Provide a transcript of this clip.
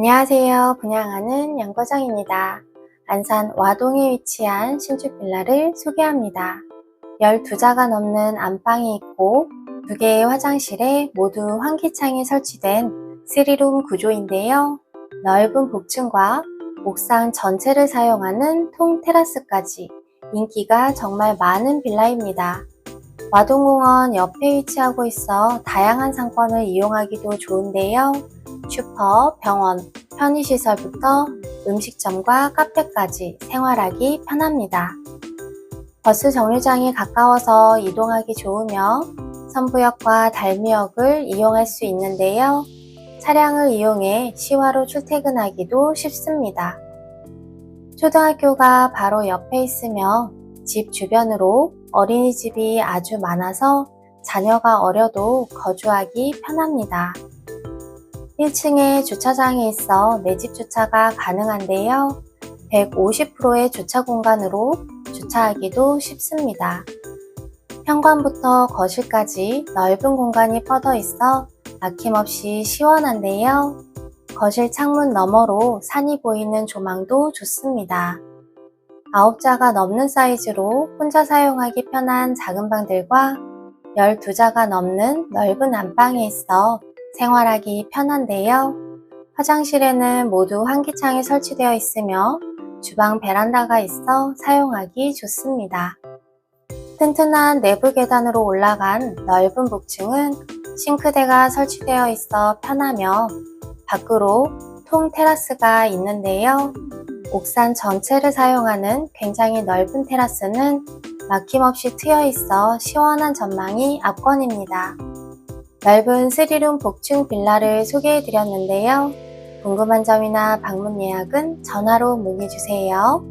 안녕하세요. 분양하는 양과장입니다. 안산 와동에 위치한 신축 빌라를 소개합니다. 12자가 넘는 안방이 있고 2개의 화장실에 모두 환기창이 설치된 3룸 구조인데요. 넓은 복층과 옥상 전체를 사용하는 통 테라스까지 인기가 정말 많은 빌라입니다. 와동공원 옆에 위치하고 있어 다양한 상권을 이용하기도 좋은데요. 슈퍼, 병원, 편의시설부터 음식점과 카페까지 생활하기 편합니다. 버스 정류장이 가까워서 이동하기 좋으며 선부역과 달미역을 이용할 수 있는데요. 차량을 이용해 시화로 출퇴근하기도 쉽습니다. 초등학교가 바로 옆에 있으며 집 주변으로 어린이집이 아주 많아서 자녀가 어려도 거주하기 편합니다. 1층에 주차장이 있어 내집 주차가 가능한데요. 150%의 주차 공간으로 주차하기도 쉽습니다. 현관부터 거실까지 넓은 공간이 뻗어 있어 막힘없이 시원한데요. 거실 창문 너머로 산이 보이는 조망도 좋습니다. 9자가 넘는 사이즈로 혼자 사용하기 편한 작은 방들과 12자가 넘는 넓은 안방이 있어 생활하기 편한데요. 화장실에는 모두 환기창이 설치되어 있으며 주방 베란다가 있어 사용하기 좋습니다. 튼튼한 내부 계단으로 올라간 넓은 복층은 싱크대가 설치되어 있어 편하며 밖으로 통 테라스가 있는데요. 옥산 전체를 사용하는 굉장히 넓은 테라스는 막힘없이 트여 있어 시원한 전망이 압권입니다. 넓은 3룸 복층 빌라를 소개해 드렸는데요. 궁금한 점이나 방문 예약은 전화로 문의 주세요.